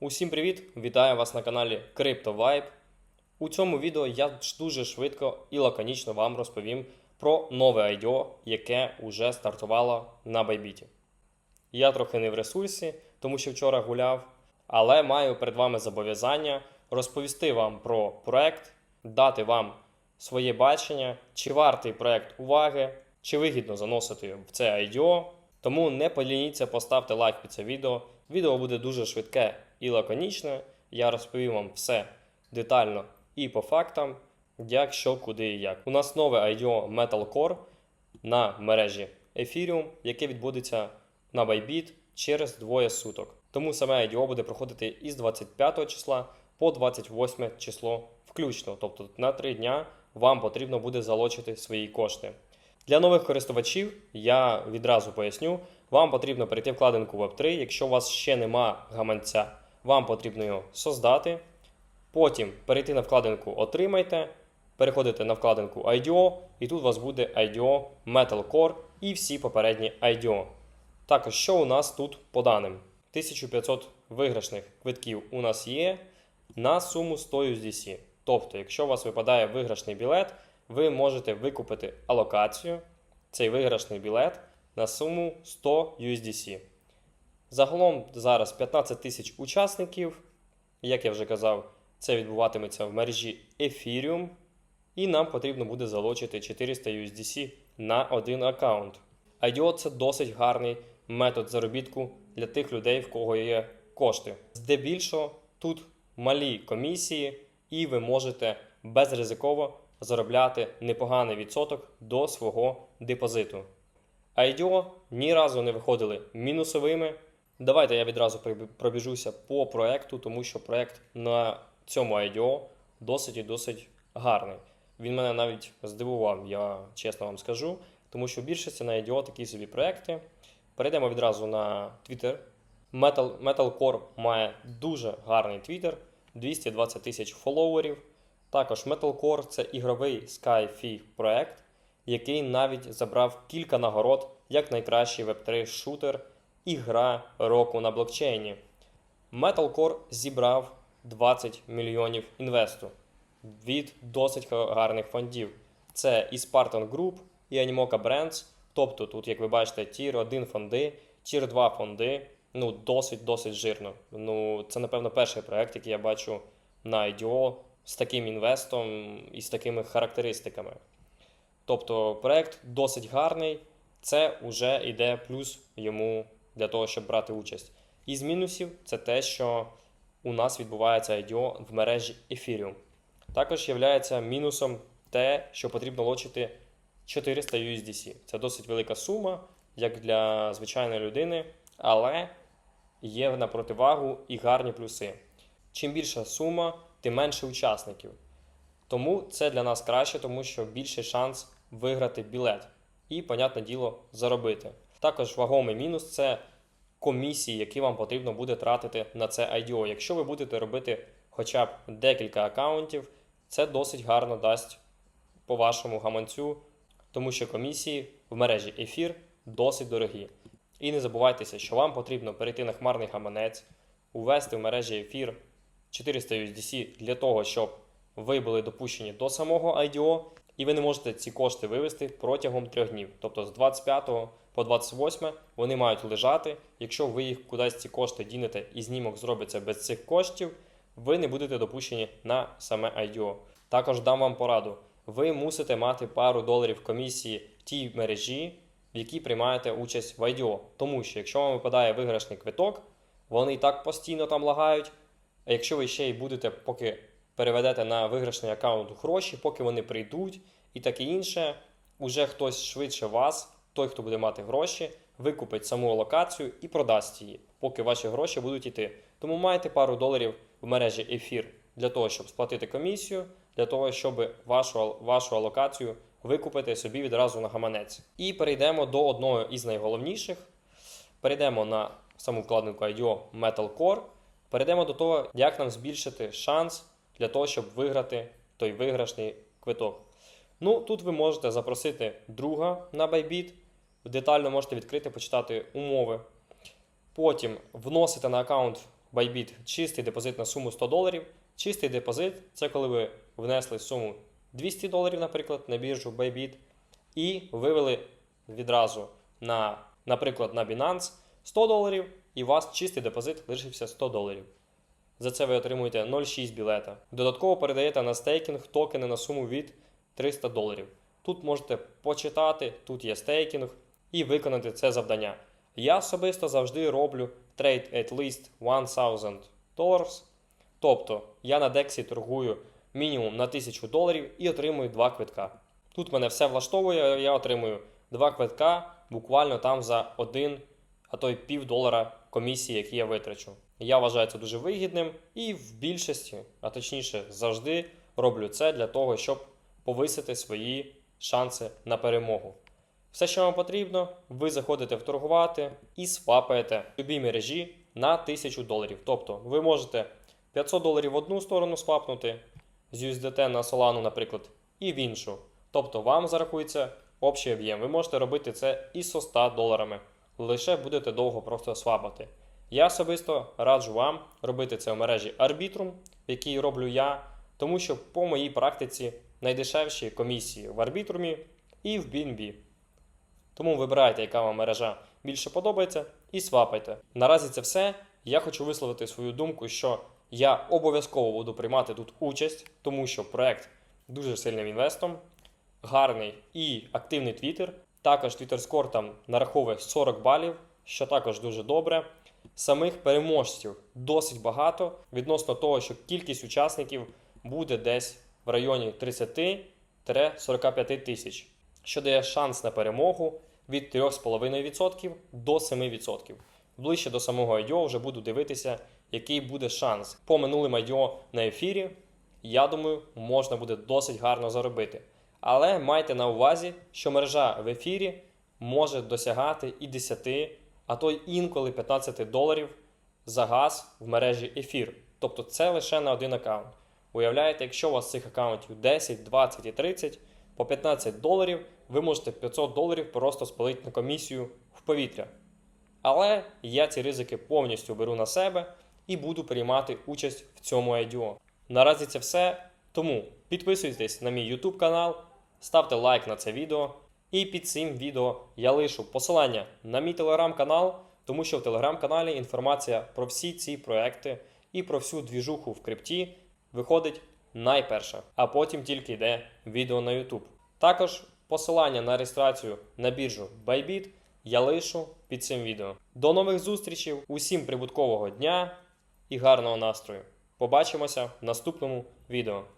Усім привіт! Вітаю вас на каналі CryptoVibe. У цьому відео я дуже швидко і лаконічно вам розповім про нове IDO, яке вже стартувало на Bybit. Я трохи не в ресурсі, тому що вчора гуляв, але маю перед вами зобов'язання розповісти вам про проект, дати вам своє бачення, чи вартий проект уваги, чи вигідно заносити в це IDO. Тому не полініться, поставте лайк під це відео. Відео буде дуже швидке і лаконічне. Я розповім вам все детально і по фактам, як, що, куди і як. У нас нове IDO Metal Core на мережі Ethereum, яке відбудеться на Bybit через двоє суток. Тому саме IDO буде проходити із 25 числа по 28 число включно. Тобто на 3 дня вам потрібно буде залочити свої кошти. Для нових користувачів я відразу поясню, вам потрібно перейти вкладинку Web3. Якщо у вас ще нема гаманця, вам потрібно його создати. Потім перейти на вкладинку Отримайте, переходите на вкладинку IDO, і тут у вас буде IDO Metal Core і всі попередні IDO. Також, що у нас тут по даним? 1500 виграшних квитків у нас є на суму 100 USDC. Тобто, якщо у вас випадає виграшний білет, ви можете викупити алокацію, цей виграшний білет на суму 100 USDC. Загалом зараз 15 тисяч учасників. Як я вже казав, це відбуватиметься в мережі Ethereum. І нам потрібно буде залучити 400 USDC на один аккаунт. IDO це досить гарний метод заробітку для тих людей, в кого є кошти. Здебільшого тут малі комісії, і ви можете безризиково заробляти непоганий відсоток до свого депозиту. IDO ні разу не виходили мінусовими. Давайте я відразу пробіжуся по проекту, тому що проект на цьому IDO досить і досить гарний. Він мене навіть здивував, я чесно вам скажу, тому що в більшості на IDO такі собі проекти. Перейдемо відразу на Twitter. Metal, Metalcore має дуже гарний Twitter, 220 тисяч фоловерів. Також Metalcore це ігровий SkyFi проект, який навіть забрав кілька нагород як найкращий Web3 шутер і гра року на блокчейні. Metalcore зібрав 20 мільйонів інвесту від досить гарних фондів. Це і Spartan Group, і Animoca Brands. Тобто тут, як ви бачите, Tier 1 фонди, Tier 2 фонди. Ну, досить досить жирно. Ну, це, напевно, перший проект, який я бачу на IDO з таким інвестом і з такими характеристиками. Тобто проект досить гарний, це вже йде плюс йому для того, щоб брати участь. Із мінусів це те, що у нас відбувається IDO в мережі Ethereum. Також є мінусом те, що потрібно лочити 400 USDC. Це досить велика сума, як для звичайної людини, але є на противагу і гарні плюси. Чим більша сума, тим менше учасників. Тому це для нас краще, тому що більший шанс виграти білет і, понятне діло, заробити. Також вагомий мінус це комісії, які вам потрібно буде тратити на це IDO. Якщо ви будете робити хоча б декілька аккаунтів, це досить гарно дасть по вашому гаманцю, тому що комісії в мережі ефір досить дорогі. І не забувайтеся, що вам потрібно перейти на хмарний гаманець, увести в мережі ефір 400 USDC для того, щоб ви були допущені до самого IDO, і ви не можете ці кошти вивести протягом трьох днів. Тобто з 25 по 28 вони мають лежати. Якщо ви їх кудись ці кошти дінете і знімок зробиться без цих коштів, ви не будете допущені на саме IDO. Також дам вам пораду. Ви мусите мати пару доларів комісії в тій мережі, в якій приймаєте участь в IDO. Тому що якщо вам випадає виграшний квиток, вони і так постійно там лагають. А якщо ви ще й будете, поки переведете на виграшний аккаунт гроші, поки вони прийдуть і таке інше, уже хтось швидше вас, той, хто буде мати гроші, викупить саму локацію і продасть її, поки ваші гроші будуть йти. Тому майте пару доларів в мережі ефір для того, щоб сплатити комісію, для того, щоб вашу, вашу алокацію викупити собі відразу на гаманець. І перейдемо до одного із найголовніших. Перейдемо на саму вкладинку IDO Metal Core. Перейдемо до того, як нам збільшити шанс для того, щоб виграти той виграшний квиток. Ну, тут ви можете запросити друга на Bybit, детально можете відкрити, почитати умови. Потім вносите на аккаунт Bybit чистий депозит на суму 100 доларів. Чистий депозит це коли ви внесли суму 200 доларів, наприклад, на біржу Bybit, і вивели відразу на, наприклад, на Binance 100 доларів, і у вас чистий депозит лишився 100 доларів. За це ви отримуєте 0,6 білета. Додатково передаєте на стейкінг токени на суму від 300 доларів. Тут можете почитати, тут є стейкінг і виконати це завдання. Я особисто завжди роблю trade at least 1000 dollars. Тобто я на Дексі торгую мінімум на 1000 доларів і отримую два квитка. Тут мене все влаштовує, я отримую два квитка буквально там за один, а то й пів долара комісії, які я витрачу. Я вважаю це дуже вигідним і в більшості, а точніше завжди роблю це для того, щоб повисити свої шанси на перемогу. Все, що вам потрібно, ви заходите в торгувати і свапаєте в любій мережі на 1000 доларів. Тобто ви можете 500 доларів в одну сторону свапнути з USDT на Solana, наприклад, і в іншу. Тобто вам зарахується общий об'єм. Ви можете робити це і з 100 доларами. Лише будете довго просто свапати. Я особисто раджу вам робити це в мережі Arbitrum, в якій роблю я, тому що по моїй практиці найдешевші комісії в Арбітрумі і в BNB. Тому вибирайте, яка вам мережа більше подобається, і свапайте. Наразі це все. Я хочу висловити свою думку, що я обов'язково буду приймати тут участь, тому що проект дуже сильним інвестом, гарний і активний твіттер. Також Twitter Score там нараховує 40 балів, що також дуже добре. Самих переможців досить багато відносно того, що кількість учасників буде десь в районі 30-45 тисяч, що дає шанс на перемогу від 3,5% до 7%. Ближче до самого IDO вже буду дивитися, який буде шанс. По минулим IDO на ефірі, я думаю, можна буде досить гарно заробити. Але майте на увазі, що мережа в ефірі може досягати і 10, а то й інколи 15 доларів за газ в мережі ефір. Тобто це лише на один аккаунт. Уявляєте, якщо у вас цих аккаунтів 10, 20 і 30, по 15 доларів ви можете 500 доларів просто спалити на комісію в повітря. Але я ці ризики повністю беру на себе і буду приймати участь в цьому IDO. Наразі це все. Тому підписуйтесь на мій YouTube канал, ставте лайк на це відео. І під цим відео я лишу посилання на мій телеграм-канал, тому що в телеграм-каналі інформація про всі ці проекти і про всю двіжуху в крипті виходить найперше, а потім тільки йде відео на YouTube. Також посилання на реєстрацію на біржу Bybit я лишу під цим відео. До нових зустрічей, усім прибуткового дня і гарного настрою! Побачимося в наступному відео.